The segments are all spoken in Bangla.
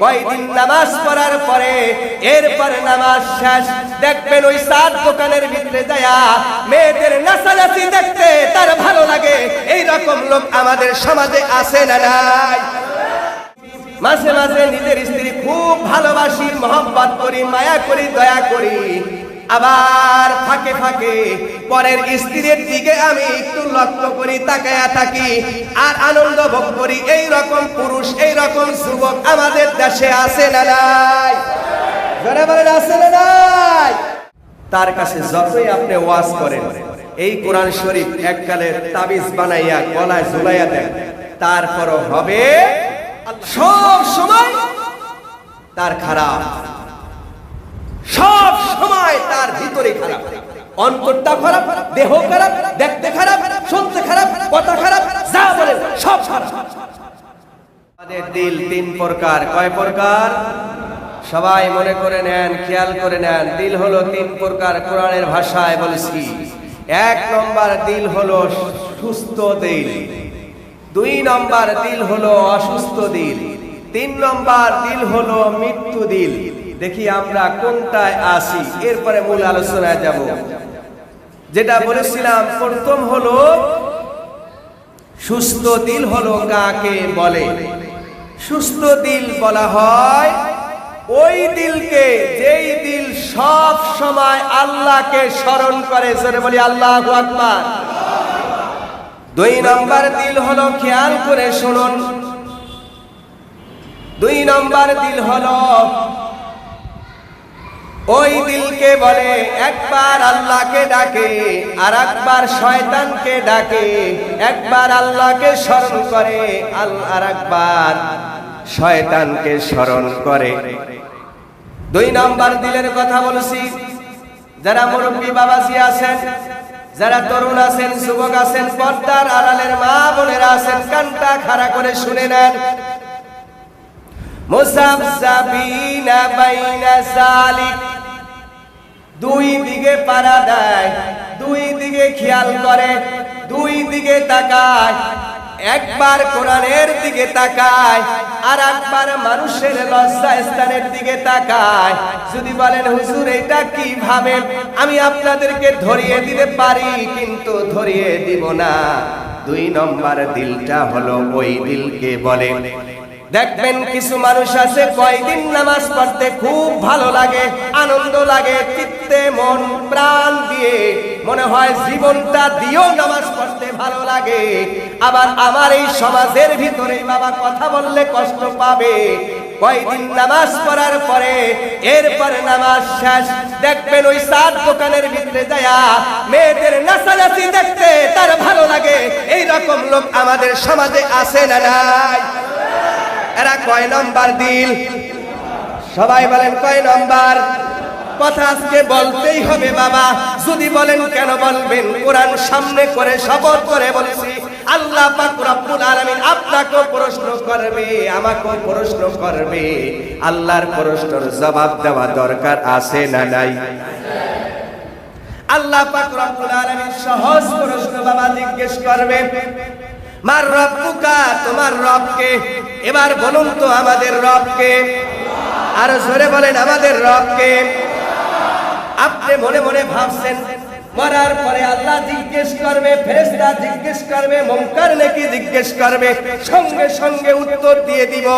কয়দিন নামাজ পড়ার পরে এরপর নামাজ শেষ। দেখবেন ওই সাত দোকানের ভিতরে যায়া মেয়েদের নাচানাচি দেখতে তার ভালো লাগে। এই রকম লোক আমাদের সমাজে আছে না নাই? মাঝে মাঝে নিজের স্ত্রী খুব ভালোবাসি, মহব্বত করি, মায়া করি, দয়া করি। আবার ফাঁকে ফাঁকে পরের স্ত্রীর দিকে আমি একটু লক্ষ্য করি, তাকায়া থাকি আর আনন্দ ভোগ করি, এই রকম পুরুষ, এই রকম যুবক আমাদের দেশে আছে না নাই? জোরে বলেন, আছে না নাই? তার কাছে যতই আপনি ওয়াজ করেন, এই কোরআন শরীফ এককালে তাবিজ বানাইয়া, গলায় ঝুলাইয়া দেন। তারপরও হবে, সব সময় তার খারাপ। সব সময় তার ভিতরে খারাপ। অন্তরটা খারাপ, দেহ খারাপ, দেখতে খারাপ, শুনতে খারাপ, কথা খারাপ, যা বলে সব খারাপ। আমাদের দিল তিন প্রকার। কয় প্রকার? সবাই মনে করে নেন, খেয়াল করে নেন, দিল হলো তিন প্রকার কোরআনের ভাষায় বলেছি। এক নম্বর দিল হলো সুস্থ দিল। দুই নম্বর দিল হলো অসুস্থ দিল। তিন নম্বর দিল হলো মৃত্যু দিল। দেখি আমরা কোনটায় আসি। এরপরে মূল আলোচনায় যাব। যেটা বলেছিলাম, প্রথম হলো, সুস্থ দিল হলো কাকে বলে? সুস্থ দিল বলা হয়, ওই দিলকে যেই দিল সব সময় আল্লাহকে স্মরণ করে। জোরে বলি, আল্লাহ আকবার। দুই নম্বর দিল হলো, খেয়াল করে শুনুন। দুই নম্বর দিল হলো ওই দিলকে বলে, একবার আল্লাহকে ডাকে আর একবার শয়তানকে ডাকে, একবার আল্লাহকে স্মরণ করে আর একবার শয়তানকে স্মরণ করে। দুই নম্বর দিলের কথা বলছি, যারা মুরব্বী বাবাজি আছেন, যারা তরুণ আছেন, যুবক আছেন, পর্দার আড়ালের মা বোনেরা আছেন, কানটা খাড়া করে শুনে নেন। মুসাবসাবিনা বাইনা সালিক। দুই দিকে পাড়া দেয়, দুই দিকে খেয়াল করে, দুই দিকে তাকায়। একবার কোরআনের দিকে তাকায়, আর একবার মানুষের লজ্জা স্থানের দিকে তাকায়। যদি বলেন, হুজুর, এটা কি ভাবে আমি আপনাদেরকে ধরিয়ে দিতে পারি, কিন্তু ধরিয়ে দিব না। দুই নম্বর দিলটা হলো ওই দিলকে বলে দেখবেন কিছু মানুষ আছে, কয়দিন নামাজ পড়তে খুব ভালো লাগে, আনন্দ লাগে, চিত্তে মন, প্রাণ দিয়ে। মনে হয় জীবনটা দিয়েও নামাজ পড়তে ভালো লাগে। আবার আমার এই সমাজের ভিতরে বাবা কথা বললে কষ্ট পাবে। কয়দিন নামাজ পড়ার পরে, এরপরে নামাজ শেষ। দেখবেন ওই সাত দোকানের ভিতরে যায়া মেয়েদের নাচানাচি দেখতে তার ভালো লাগে। এই রকম লোক আমাদের সমাজে আছে না নাই? এরা কয় নম্বর দিল? সবাই বলেন কয় নম্বর? কথা আজকে বলতেই হবে বাবা। যদি বলেন কেন বলবেন? কোরআন সামনে করে, শপথ করে বলেছি, আল্লাহ পাক রব্বুল আলামিন আপনাকেও প্রশ্ন করবে, আমাকেও প্রশ্ন করবে। আল্লাহর প্রশ্নের জবাব দেওয়া দরকার আছে না নাই? আল্লাহ পাক রব্বুল আলামিন সহজ প্রশ্ন বাবা জিজ্ঞেস করবে মার রব্বুকা তোমার রবকে। এবার বলুন তো আমাদের রবকে। আর জোরে বলেন আমাদের রবকে। আপনি মনে মনে ভাবছেন, মরার পরে আল্লাহ জিজ্ঞেস করবে জিজ্ঞেস করবে মঙ্কার নাকি জিজ্ঞেস করবে, সঙ্গে সঙ্গে উত্তর দিয়ে দিব।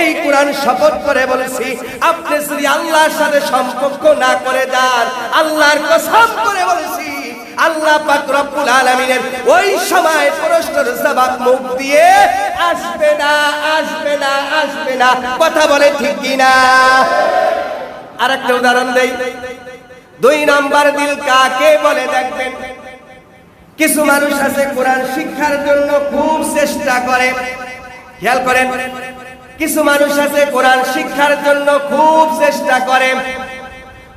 এই কোরআন শপথ করে বলেছি, আপনি যদি আল্লাহর সাথে সম্পর্ক না করে যান, আল্লাহর কসম করে বলেছি আল্লাহ পাক রব্বুল আলামিনের ওই সময় প্রশ্নের জবাব মুখ দিয়ে, আসবে না আসবে না আসবে না। কথা বলে ঠিক কি না আরেকটা উদাহরণ দেই। দুই নাম্বার দিল কাকে বলে দেখবেন? কিছু মানুষ আছে কোরআন শিক্ষার জন্য খুব চেষ্টা করে। খেয়াল করেন, কিছু মানুষ আছে কোরআন শিক্ষার জন্য খুব চেষ্টা করে।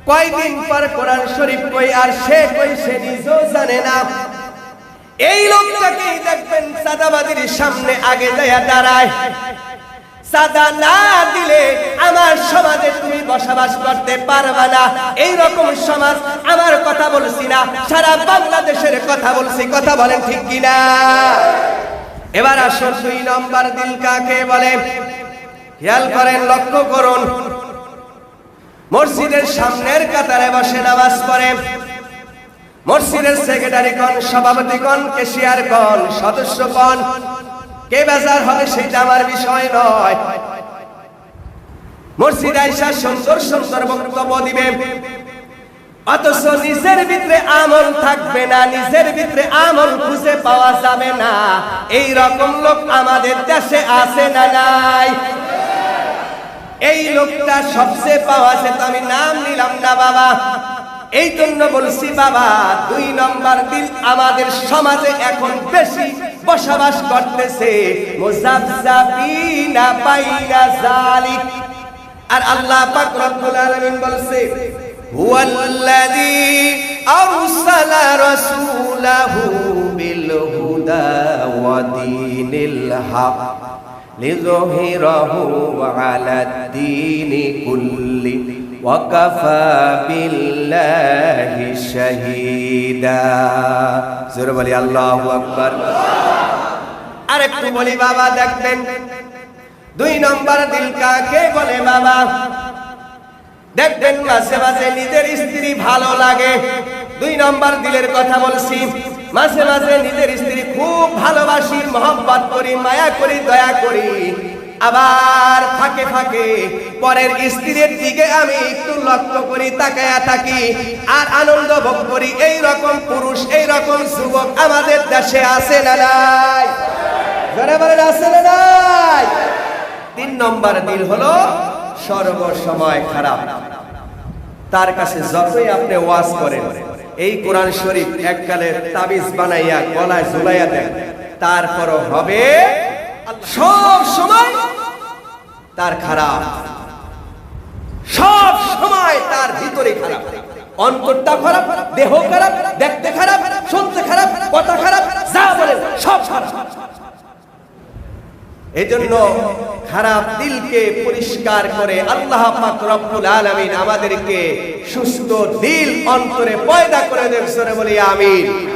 কয়দিন পর কোরআন শরীফ কই আর সে কই সে নিজেও জানে না। এই লোকটাকেই দেখবেন সাদাবাদীর সামনে আগে যায় দাঁড়ায়। সাদা না দিলে আমার সমাজে তুমি বসবাস করতে পারবে না। এই রকম সমাজ আমার কথা বলছি না, সারা বাংলাদেশের কথা বলছি। কথা বলেন ঠিক কিনা? এবার আসুন দুই নম্বর দিল কাকে বলে? খেয়াল করেন, লক্ষ্য করুন। মসজিদের সামনের কাতারে বসে নামাজ পড়ে। মসজিদের সেক্রেটারি কন সভাপতি কন কেশিয়ার কন সদস্য কন কে বেজার হবে সেটা আমার বিষয় নয়। মসজিদ আইসা সুন্দর সুন্দর বক্তব্য দিবে। অথচ নিজের ভিতরে আমল থাকবে না, নিজের ভিতরে আমল খুঁজে পাওয়া যাবে না। এই রকম লোক আমাদের দেশে আছে না নাই? এই লোকটা সবচেয়ে পাওয়া যেত আমি নাম নিলাম না বাবা। এই জন্য বলছি বাবা, দুই নম্বর দিন আমাদের সমাজে এখন বেশি বসবাস করতেছে। আর আল্লাহ বলছে হুদা ওয়া দীনিল আলা দ্দীনি কুল্লি ওয়া কাফা বিল্লাহি শাহীদা জোরে বলি, আল্লাহু আকবার। আরেকটু বলি, বাবা, দেখবেন দুই নম্বর দিল কাকে বলে, বাবা? দেখবেন মাঝে মাঝে নিজের স্ত্রী ভালো লাগে। দুই নম্বর দিলের কথা বলছি মাঝে মাঝে নিজের স্ত্রী খুব ভালোবাসি, মহব্বত করি, মায়া করি, দয়া করি। আবার ফাঁকে ফাঁকে পরের স্ত্রীর দিকে আমি একটু লক্ষ্য করি, তাকায়া থাকি আর আনন্দ ভোগ করি, এই রকম পুরুষ, এই রকম যুবক আমাদের দেশে আছে না নাই? বলেন, আছে না নাই? তিন নম্বর দিল হলো সর্বসময় খারাপ। তার কাছে যতই আপনি ওয়াজ করেন এই কোরআন শরীফ এককালে তাবিজ বানাইয়া, গলায় ঝুলাইয়া দেন। তারপরও হবে সব সময় তার খারাপ। সব সময় তার ভিতরে খারাপ। অন্তরটা খারাপ, দেহ খারাপ, দেখতে খারাপ, শুনতে খারাপ, কথা খারাপ, যা বলে সব খারাপ। এজন্য খারাপ দিলকে পরিষ্কার করে আল্লাহ পাক রব্বুল আলামিন আমাদেরকে সুস্থ দিল অন্তরে পয়দা করে দেন। সরে বলি, আমিন।